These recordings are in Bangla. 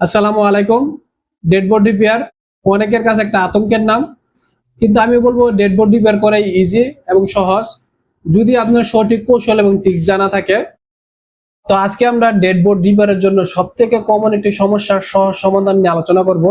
আসসালামু আলাইকুম। ডেড বোর্ড রিপেয়ার অনেকের কাছে একটা আতঙ্কের নাম, কিন্তু আমি বলব ডেড বোর্ড রিপেয়ার করাই ইজি এবং সহজ। যদি আপনার সঠিক কৌশল এবং টিক্স জানা থাকে, তো আজকে আমরা ডেড বোর্ড রিপেয়ারের জন্য সবথেকে কমন একটি সমস্যার সহজ সমাধান নিয়ে আলোচনা করব।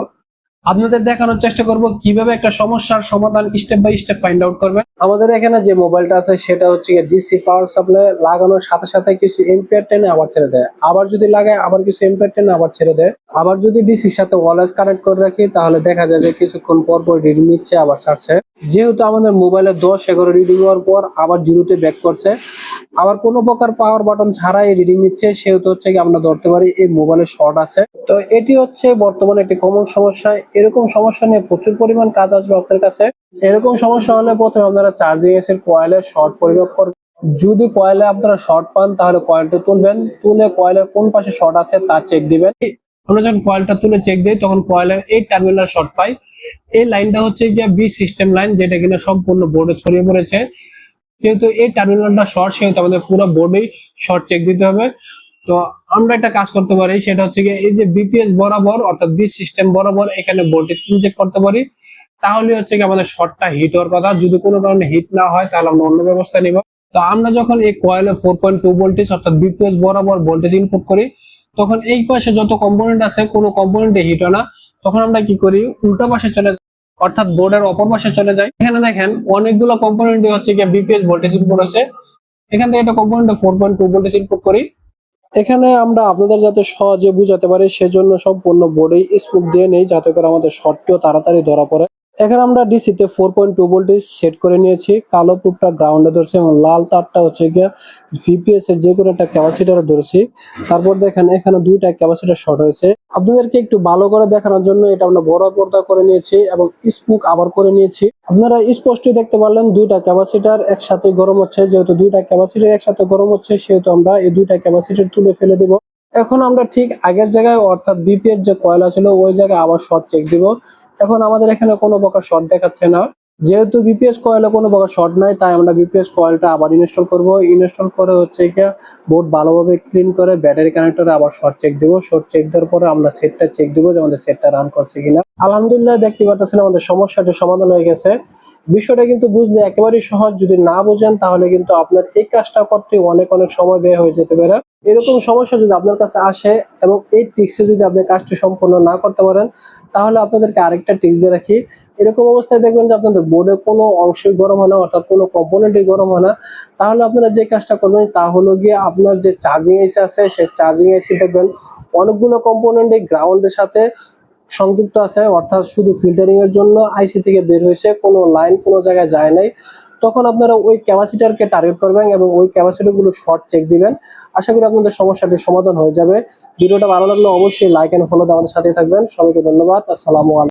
আপনাদের দেখানোর চেষ্টা করব কীভাবে একটা সমস্যার সমাধান step by step find out করবেন। আমাদের এখানে যে মোবাইলটা আছে, সেটা হচ্ছে ডিসি পাওয়ার সাপ্লাই লাগানোর সাথে সাথে কিছু এম্পিয়ার টেনে আবার ছেড়ে দেয়। আবার যদি লাগায়, আবার কিছু এম্পিয়ার টেনে আবার ছেড়ে দেয়। আবার যদি ডিসির সাথে ওয়ালেস কানেক্ট করে রাখি, তাহলে দেখা যায় যে কিছুক্ষণ পর পর রিডিং নিচ্ছে, আবার ছাড়ছে। যেহেতু আমাদের মোবাইলে দশ, এগারো রিডিং হওয়ার পর আবার জিরোতে ব্যাক করছে, আবার কোনো প্রকার পাওয়ার বাটন ছাড়াই রিডিং নিচ্ছে, সেহেতু হচ্ছে কি আমরা ধরতে পারি এই মোবাইলে শর্ট আছে। তো এটি হচ্ছে বর্তমানে একটি কমন সমস্যা। এরকম সমস্যা নিয়ে প্রচুর পরিমাণ কাজ আসবে আপনার কাছে। এরকম সমস্যা হলে প্রথমে আপনারা চার্জিং এসের কয়েলের শর্ট পরিমাপ করবেন। যদি কয়েলে আপনারা শর্ট পান, তাহলে কয়েলটা তুলবেন। তুলে কয়েলের কোন পাশে শর্ট আছে, তা চেক দিবেন। আমরা যখন কয়েলটা তুলে চেক দিই, তখন কয়েলের এই টার্মিনাল শর্ট পাই। এই লাইনটা হচ্ছে গিয়ে বি সিস্টেম লাইন যেটা কিনা সম্পূর্ণ বোর্ডে ছড়িয়ে পড়েছে। যেহেতু এই টার্মিনালটা শর্ট সেহেতু আমাদের পুরো বোর্ডেই শর্ট চেক দিতে হবে। তো আমরা একটা কাজ করতে পারি, সেটা হচ্ছে গিয়ে এই যে বিপিএস বরাবর, অর্থাৎ বি সিস্টেম বরাবর এখানে ভোল্টেজ ইনজেক্ট করতে পারি। তাহলে হচ্ছে কি আমাদের শর্টটা হিট হওয়ার কথা। যদি কোনো কারণে হিট না হয়, তাহলে আমরা অন্য ব্যবস্থা নিব। তো আমরা যখন এই কয়েলে ফোর পয়েন্ট টু ভোল্টেজ অর্থাৎ বিপিএস বরাবর ভোল্টেজ ইনপুট করি, তখন এই পাশে যত কম্পোনেন্ট আছে, কোনো কম্পোনেন্টে হিট হয় না। তখন আমরা কি করি, উল্টো পাশে চলে অর্থাৎ বোর্ডের অপর পাশে চলে যায় এখানে দেখেন, অনেকগুলো কম্পোনেন্ট হচ্ছে গিয়ে বিপিএস ভোল্টেজ ইনপুট আছে। এখান থেকে একটা কম্পোনেন্টে four point two voltage input করি। এখানে আমরা আপনাদের যাতে সহজে বুঝাতে পারি, সেজন্য সম্পূর্ণ বোর্ডেই স্পুক দিয়ে নেই, যাতে করে আমাদের শর্টটিও তাড়াতাড়ি ধরা পড়ে। এখানে আমরা ডিসিতে four point two voltage set করে নিয়েছি। কালো পুপটা গ্রাউন্ডে ধরছে এবং লাল তারটা হচ্ছে গিয়ে ভিপিএস এর যে কোনো একটা ক্যাপাসিটারে ধরেছি। তারপর দেখেন এখানে দুইটা ক্যাপাসিটার শর্ট হয়েছে। আপনাদেরকে একটু ভালো করে দেখানোর জন্য এটা আমরা বড় পর্দা করে নিয়েছি এবং স্পুক আবার করে নিয়েছি। আপনারা স্পষ্টই দেখতে পারলেন দুইটা ক্যাপাসিটার একসাথে গরম হচ্ছে। যেহেতু দুইটা ক্যাপাসিটার একসাথে গরম হচ্ছে, সেহেতু আমরা এই দুইটা ক্যাপাসিটার তুলে ফেলে দিব। এখন আমরা ঠিক আগের জায়গায় অর্থাৎ বিপিএর যে কয়লা ছিল, ওই জায়গায় আবার শর্ট চেক দিব। এখন আমাদের এখানে কোনো প্রকার শর্ট দেখাচ্ছে না। যেহেতু বিপিএস কয়েলে কোনো প্রকার শর্ট নাই, তাই আমরা বিপিএস কয়েলটা আবার ইনস্টল করব। ইনস্টল করে হচ্ছে কি বোর্ড ভালোভাবে ক্লিন করে ব্যাটারি কানেক্টরে আবার শর্ট চেক দেবো। শর্ট চেক দেওয়ার পরে আমরা সেটটা চেক দিব যে আমাদের সেটটা রান করছে কিনা। আলহামদুলিল্লাহ দেখতে পাচ্ছেন আমাদের সমস্যাটা সমাধান হয়ে গেছে। বিষয়টা কিন্তু বুঝলে একেবারেই সহজ, যদি না বোঝেন তাহলে কিন্তু আপনার এই কাজটা করতে অনেক অনেক সময় ব্যয় হয়ে যেতে পারে। এরকম সমস্যা যদি আপনার কাছে আসে এবং এই টিক্সে যদি আপনি কাজটি সম্পূর্ণ না করতে পারেন, তাহলে আপনাদেরকে আরেকটা টিক্স দিয়ে রাখি। এরকম অবস্থায় দেখবেন যে আপনাদের বোর্ডে কোনো অংশই গরম হয় না, অর্থাৎ কোনো কম্পোনেন্টই গরম হয় না। তাহলে আপনারা যে কাজটা করবেন তা হলো গিয়ে আপনার যে চার্জিং এসি আছে, সেই চার্জিং এসি দেখবেন। অনেকগুলো কম্পোনেন্ট এই গ্রাউন্ডের সাথে সংযুক্ত আছে, অর্থাৎ শুধু ফিল্টারিং এর জন্য আইসি থেকে বের হয়েছে, কোনো লাইন কোনো জায়গায় যায় নাই। তখন আপনারা ওই ক্যাপাসিটারকে টার্গেট করবেন এবং ওই ক্যাপাসিটারগুলো শর্ট চেক দিবেন। আশা করি আপনাদের সমস্যাটির সমাধান হয়ে যাবে। ভিডিওটা ভালো লাগলে অবশ্যই লাইক এন্ড ফলো আমাদের সাথে থাকবেন। সবাইকে ধন্যবাদ। আসসালামু আলাইকুম।